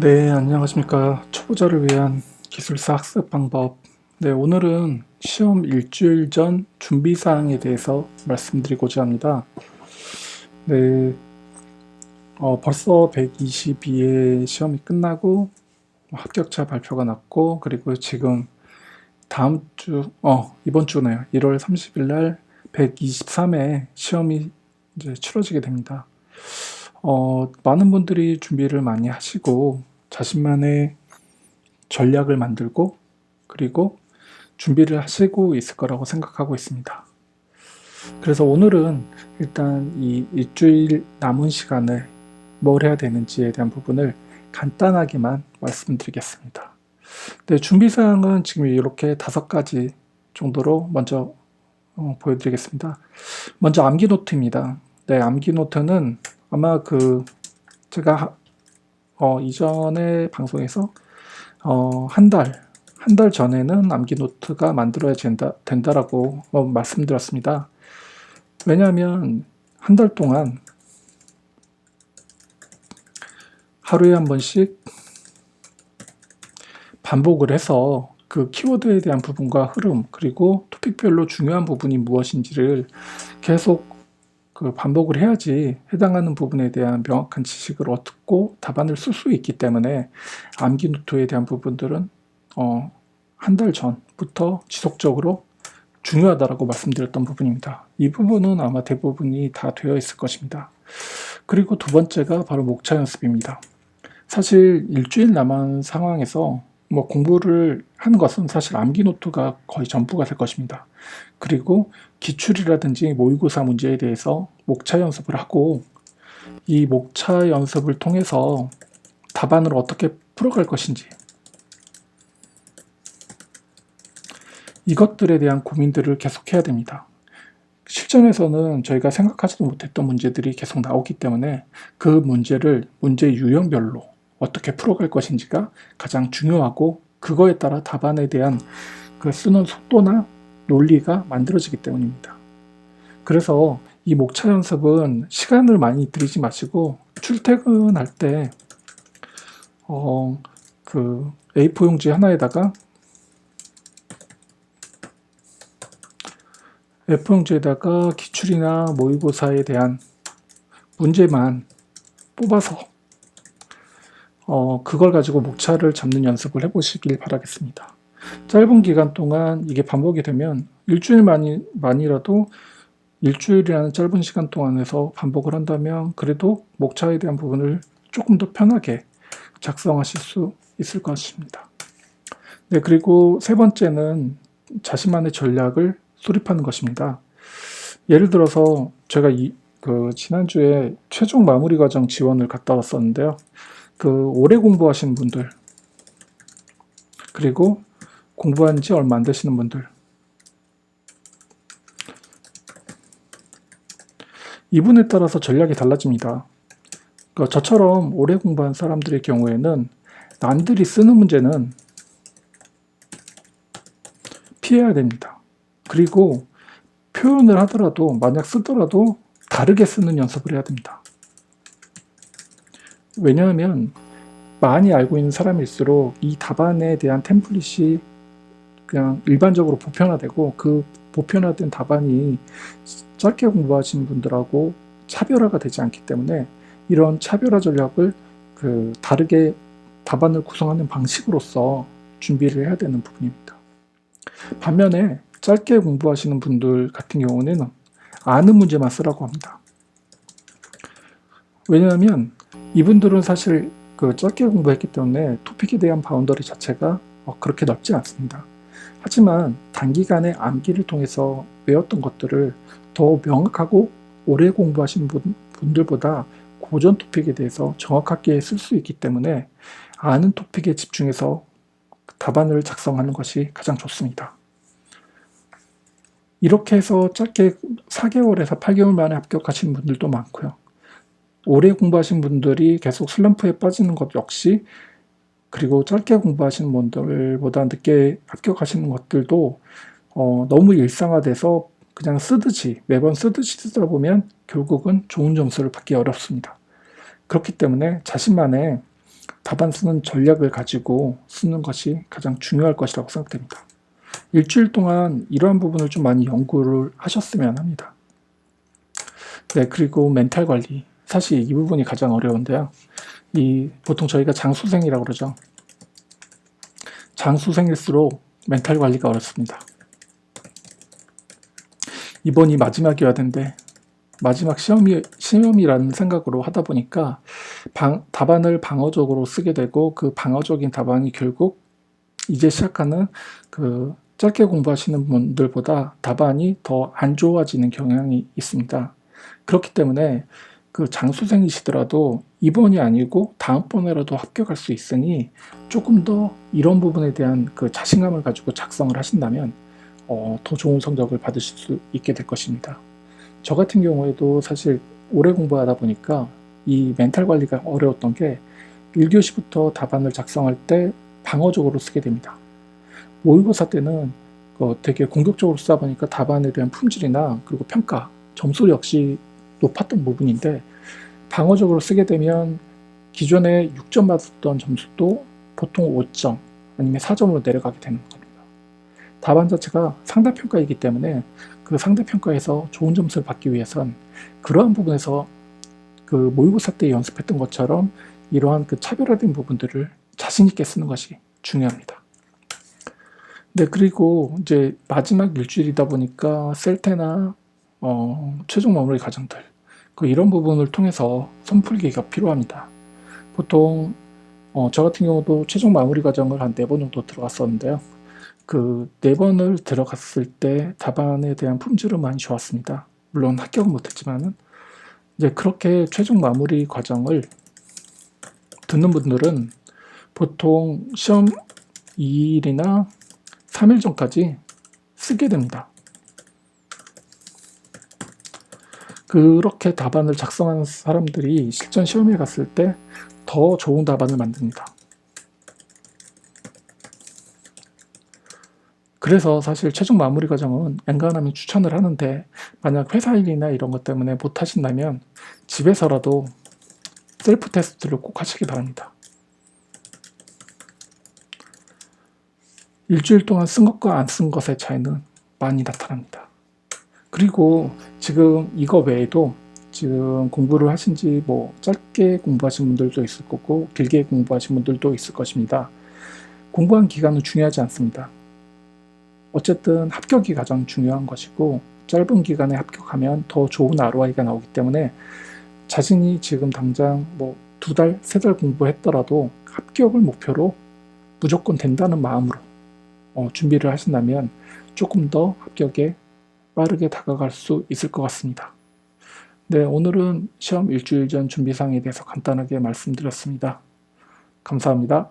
네, 안녕하십니까. 초보자를 위한 기술사 학습 방법. 네, 오늘은 시험 일주일 전 준비 사항에 대해서 말씀드리고자 합니다. 네, 어, 벌써 122회 시험이 끝나고 합격자 발표가 났고, 그리고 지금 다음 주, 어, 이번 주네요. 1월 30일 날 123회 시험이 이제 치러지게 됩니다. 어, 많은 분들이 준비를 많이 하시고 자신만의 전략을 만들고 그리고 준비를 하시고 있을 거라고 생각하고 있습니다. 그래서 오늘은 일단 이 일주일 남은 시간을 뭘 해야 되는지에 대한 부분을 간단하게만 말씀드리겠습니다. 네, 준비 사항은 지금 이렇게 다섯 가지 정도로 먼저 어, 보여드리겠습니다. 먼저 암기 노트입니다. 네, 암기 노트는 아마 그 제가 어, 이전에 방송에서 어, 한 달, 한 달 전에는 암기 노트가 만들어야 된다, 된다라고 어, 말씀드렸습니다. 왜냐하면 한 달 동안 하루에 한 번씩 반복을 해서 그 키워드에 대한 부분과 흐름 그리고 토픽별로 중요한 부분이 무엇인지를 계속 그 반복을 해야지 해당하는 부분에 대한 명확한 지식을 얻고 답안을 쓸 수 있기 때문에 암기 노트에 대한 부분들은 어, 한 달 전부터 지속적으로 중요하다라고 말씀드렸던 부분입니다. 이 부분은 아마 대부분이 다 되어 있을 것입니다. 그리고 두 번째가 바로 목차 연습입니다. 사실 일주일 남은 상황에서 뭐 공부를 하는 것은 사실 암기 노트가 거의 전부가 될 것입니다. 그리고 기출이라든지 모의고사 문제에 대해서 목차 연습을 하고 이 목차 연습을 통해서 답안을 어떻게 풀어갈 것인지 이것들에 대한 고민들을 계속해야 됩니다. 실전에서는 저희가 생각하지도 못했던 문제들이 계속 나오기 때문에 그 문제를 문제 유형별로 어떻게 풀어갈 것인지가 가장 중요하고 그거에 따라 답안에 대한 그 쓰는 속도나 논리가 만들어지기 때문입니다. 그래서 이 목차 연습은 시간을 많이 들이지 마시고 출퇴근할 때 어, 그 A4 용지 하나에다가 A4 용지에다가 기출이나 모의고사에 대한 문제만 뽑아서 어, 그걸 가지고 목차를 잡는 연습을 해보시길 바라겠습니다. 짧은 기간 동안 이게 반복이 되면 일주일만이, 만이라도 일주일이라는 짧은 시간 동안에서 반복을 한다면 그래도 목차에 대한 부분을 조금 더 편하게 작성하실 수 있을 것입니다. 네, 그리고 세 번째는 자신만의 전략을 수립하는 것입니다. 예를 들어서 제가 이, 그 지난주에 최종 마무리 과정 지원을 갔다 왔었는데요. 그 오래 공부하시는 분들 그리고 공부한 지 얼마 안 되시는 분들 이분에 따라서 전략이 달라집니다. 그러니까 저처럼 오래 공부한 사람들의 경우에는 남들이 쓰는 문제는 피해야 됩니다. 그리고 표현을 하더라도 만약 쓰더라도 다르게 쓰는 연습을 해야 됩니다. 왜냐하면 많이 알고 있는 사람일수록 이 답안에 대한 템플릿이 그냥 일반적으로 보편화되고 그 보편화된 답안이 짧게 공부하시는 분들하고 차별화가 되지 않기 때문에 이런 차별화 전략을 그 다르게 답안을 구성하는 방식으로서 준비를 해야 되는 부분입니다. 반면에 짧게 공부하시는 분들 같은 경우는 아는 문제만 쓰라고 합니다. 왜냐하면 이분들은 사실 그 짧게 공부했기 때문에 토픽에 대한 바운더리 자체가 어, 그렇게 넓지 않습니다. 하지만 단기간에 암기를 통해서 외웠던 것들을 더 명확하고 오래 공부하신 분, 분들보다 고전 토픽에 대해서 정확하게 쓸 수 있기 때문에 아는 토픽에 집중해서 답안을 작성하는 것이 가장 좋습니다. 이렇게 해서 짧게 4개월에서 8개월 만에 합격하신 분들도 많고요. 오래 공부하신 분들이 계속 슬럼프에 빠지는 것 역시 그리고 짧게 공부하시는 분들보다 늦게 합격하시는 것들도 어, 너무 일상화돼서 그냥 쓰듯이 매번 쓰듯이 쓰다 보면 결국은 좋은 점수를 받기 어렵습니다. 그렇기 때문에 자신만의 답안 쓰는 전략을 가지고 쓰는 것이 가장 중요할 것이라고 생각됩니다. 일주일 동안 이러한 부분을 좀 많이 연구를 하셨으면 합니다. 네, 그리고 멘탈 관리. 사실 이 부분이 가장 어려운데요. 이 보통 저희가 장수생이라고 그러죠. 장수생일수록 멘탈 관리가 어렵습니다. 이번이 마지막이어야 되는데 마지막 시험이 시험이라는 생각으로 하다 보니까 방, 답안을 방어적으로 쓰게 되고 그 방어적인 답안이 결국 이제 시작하는 그 짧게 공부하시는 분들보다 답안이 더 안 좋아지는 경향이 있습니다. 그렇기 때문에 그 장수생이시더라도 이번이 아니고 다음번에라도 합격할 수 있으니 조금 더 이런 부분에 대한 그 자신감을 가지고 작성을 하신다면 어, 더 좋은 성적을 받으실 수 있게 될 것입니다. 저 같은 경우에도 사실 오래 공부하다 보니까 이 멘탈 관리가 어려웠던 게 1교시부터 답안을 작성할 때 방어적으로 쓰게 됩니다. 모의고사 때는 어, 되게 공격적으로 쓰다 보니까 답안에 대한 품질이나 그리고 평가, 점수 역시 높았던 부분인데 방어적으로 쓰게 되면 기존에 6점 받았던 점수도 보통 5점 아니면 4점으로 내려가게 되는 겁니다. 답안 자체가 상대평가이기 때문에 그 상대평가에서 좋은 점수를 받기 위해선 그러한 부분에서 그 모의고사 때 연습했던 것처럼 이러한 그 차별화된 부분들을 자신있게 쓰는 것이 중요합니다. 네, 그리고 이제 마지막 일주일이다 보니까 셀테나 어, 최종 마무리 과정들 그 이런 부분을 통해서 손풀기가 필요합니다. 보통 어, 저 같은 경우도 최종 마무리 과정을 한 네 번 정도 들어갔었는데요. 그 네 번을 들어갔을 때 답안에 대한 품질은 많이 좋았습니다. 물론 합격은 못했지만은 이제 그렇게 최종 마무리 과정을 듣는 분들은 보통 시험 2일이나 3일 전까지 쓰게 됩니다. 그렇게 답안을 작성하는 사람들이 실전 시험에 갔을 때 더 좋은 답안을 만듭니다. 그래서 사실 최종 마무리 과정은 엔간하면 추천을 하는데 만약 회사 일이나 이런 것 때문에 못 하신다면 집에서라도 셀프 테스트를 꼭 하시기 바랍니다. 일주일 동안 쓴 것과 안 쓴 것의 차이는 많이 나타납니다. 그리고 지금 이거 외에도 지금 공부를 하신 지 뭐 짧게 공부하신 분들도 있을 거고 길게 공부하신 분들도 있을 것입니다. 공부한 기간은 중요하지 않습니다. 어쨌든 합격이 가장 중요한 것이고 짧은 기간에 합격하면 더 좋은 ROI가 나오기 때문에 자신이 지금 당장 뭐 두 달, 세 달 공부했더라도 합격을 목표로 무조건 된다는 마음으로 어, 준비를 하신다면 조금 더 합격에 빠르게 다가갈 수 있을 것 같습니다. 네, 오늘은 시험 일주일 전 준비사항에 대해서 간단하게 말씀드렸습니다. 감사합니다.